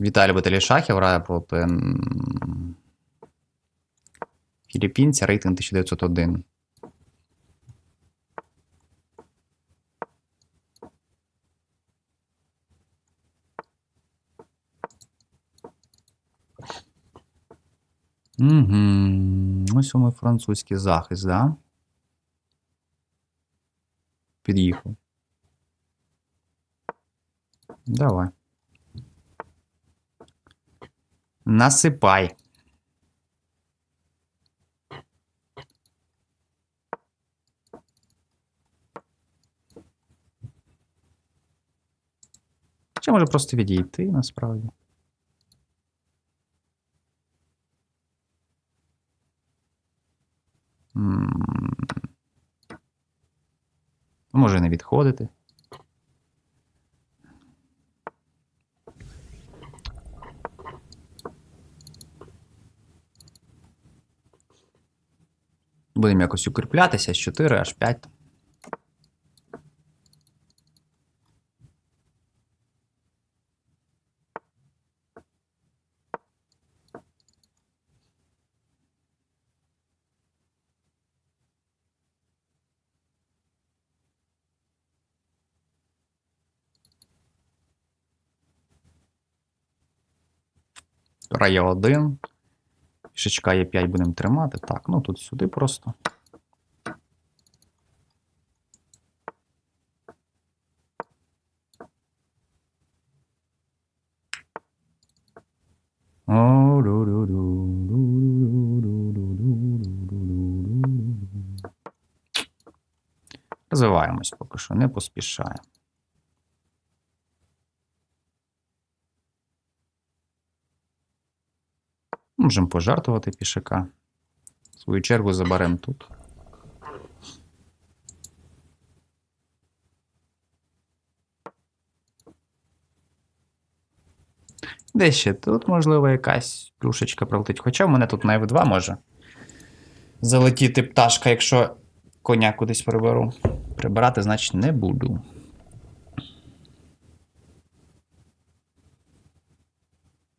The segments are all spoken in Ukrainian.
Віталій Баталій Шахів грає проти філіппінця, рейтинг 1901. Угу. Ось у мій французький захист, да? Під'їхав. Давай. Насипай. Чи може просто відійти насправді? Може не відходити. Будемо якось укріплятися з 4 аж 5. Рає 1. Пішечка є 5 будемо тримати. Так, ну тут сюди просто. Розвиваємось поки що, не поспішаємо. Можемо пожартувати пішака. Свою чергу заберемо тут. Де ще тут, можливо, якась плюшечка пролетить. Хоча в мене тут на F2 може залетіти пташка, якщо коня кудись приберу. Прибирати, значить, не буду.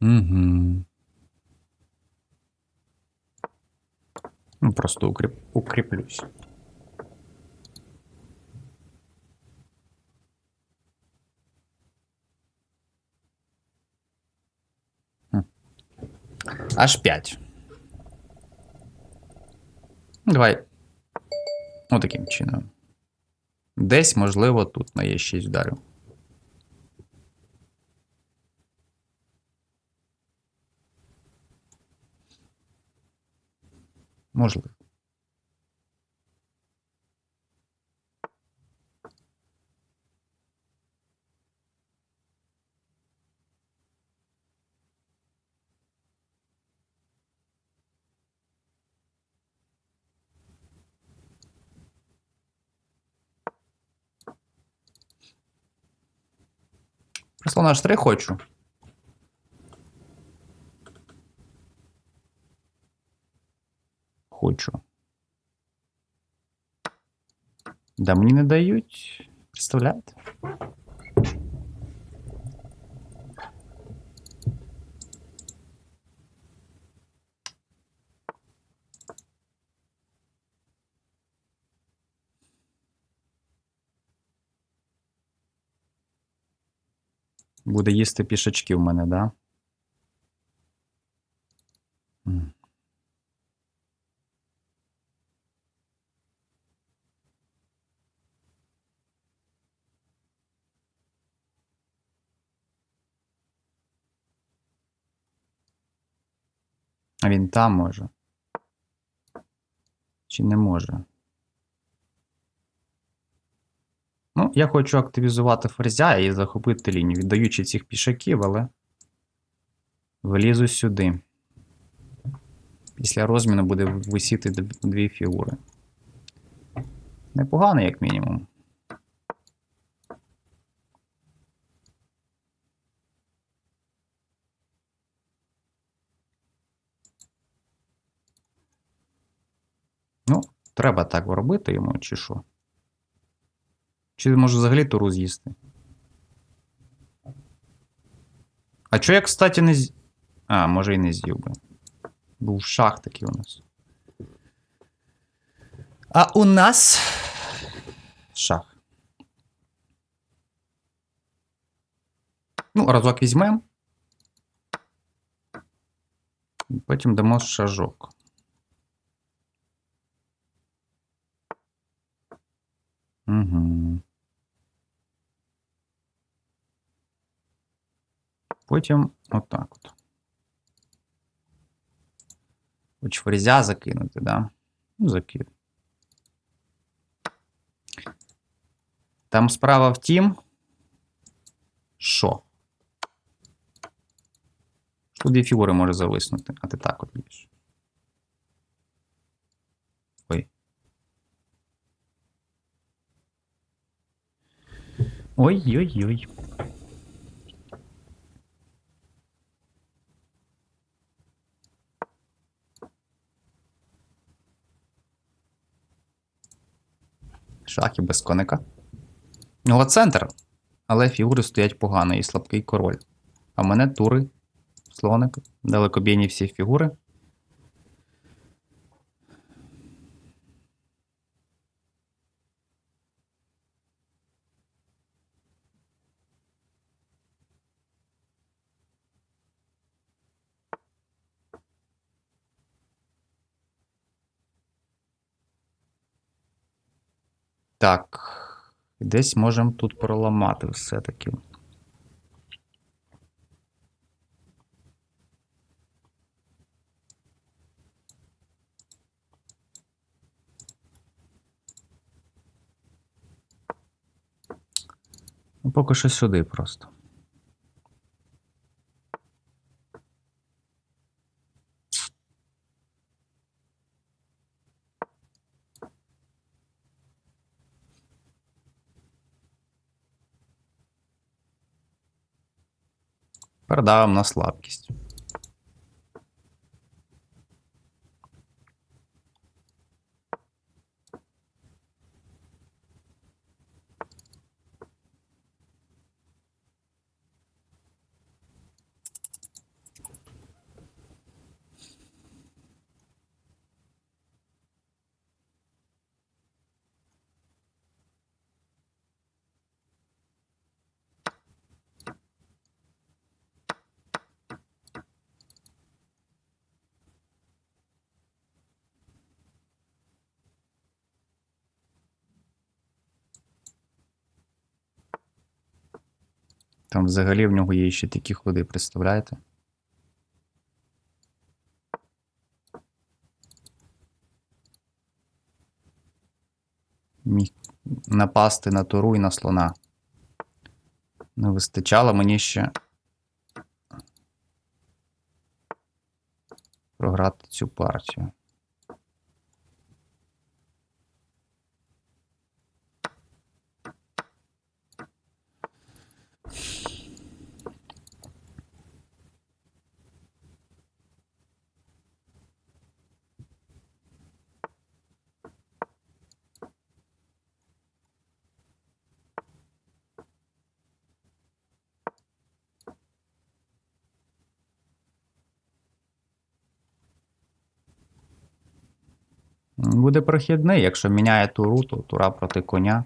Угу. Ну, просто укріп... укріплюсь. Аж 5. Давай. Ну, таким чином. Десь, можливо, тут на Е6 вдарив. Можливо. Просто на H3 хочу. Хочу. Да мені не дають. Представляєте? Буде їсти пішачки в мене, да? А він там може. Чи не може? Ну, я хочу активізувати ферзя і захопити лінію, віддаючи цих пішаків, але влізу сюди. Після розміну буде висіти дв- дві фігури. Непогано, як мінімум. Ну, треба так робити йому, чи що? Чи може взагалі туру з'їсти? А чого я, кстати, не з. А, може і не з'їв би. Був шах такий у нас. А у нас. Шах. Ну, разок візьмемо. Потім дамо шажок. Угу. Потім отак от. Хоч закинути, да? Ну, закину. Там справа в тім, що? Що дві фігури може зависнути, а ти так от б'єш. Ой. Ой-ой-ой. Шахи без коника. Ну, от центр. Але фігури стоять погано і слабкий король. А мене тури, слоник, далекобійні всі фігури. Так. Десь можемо тут проламати все-таки. Ну, поки що сюди просто. Передавимо на слабкість. Там взагалі в нього є ще такі ходи, представляєте? Міг напасти на туру і на слона. Не вистачало мені ще програти цю партію. Буде прохідний, якщо міняє туру, то тура проти коня.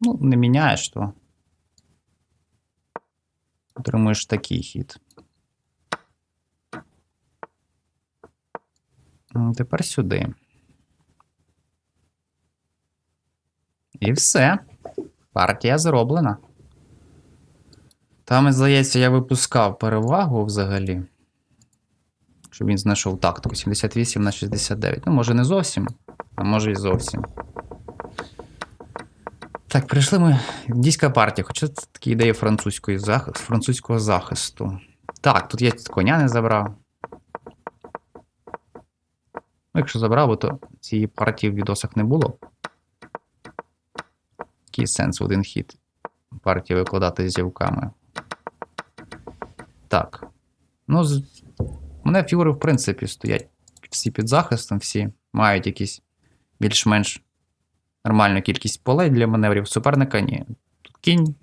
Ну, не міняєш, то отримуєш такий хід. Тепер сюди. І все. Партія зроблена. Там, здається, я випускав перевагу взагалі. Щоб він знайшов тактику 78 на 69. Ну, може, не зовсім, а може і зовсім. Так, прийшли ми. Індійська партія. Хоча це такі ідеї французької зах... французького захисту. Так, тут я коня не забрав. Ну, якщо забрав, то цієї партії в відосах не було. Який сенс один хід партії викладати з зівками. Так. Ну. У мене фігури, в принципі, стоять всі під захистом, всі мають якісь більш-менш нормальну кількість полей для маневрів. Суперника ні. Тут кінь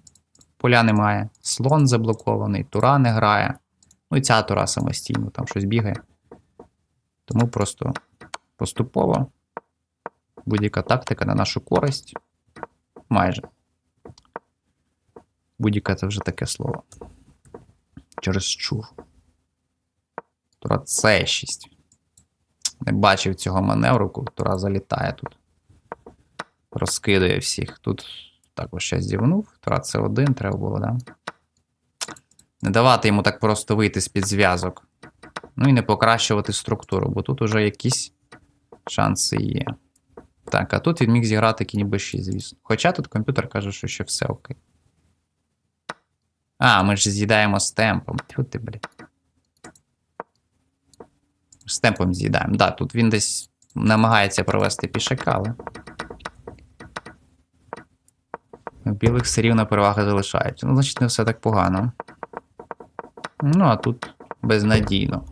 поля немає. слон заблокований, тура не грає. Ну і ця тура самостійно, там щось бігає. Тому просто поступово будь-яка тактика на нашу користь. Майже. Будь-яка це вже таке слово. Через чур. Тура С6. Не бачив цього маневру, Тура залітає тут. Розкидує всіх. Тут також щось зівнув. Тура С1 треба було, да? Не давати йому так просто вийти з-під зв'язок. Ну і не покращувати структуру, бо тут уже якісь шанси є. Так, а тут він міг зіграти кінь b6, звісно. Хоча тут комп'ютер каже, що ще все окей. А, ми ж з'їдаємо з темпом. Тьфу ти, блін. З темпом з'їдаємо. Да, тут він десь намагається провести пішака, але. Білих все рівно переваги залишається. Ну, значить, не все так погано. Ну, а тут безнадійно.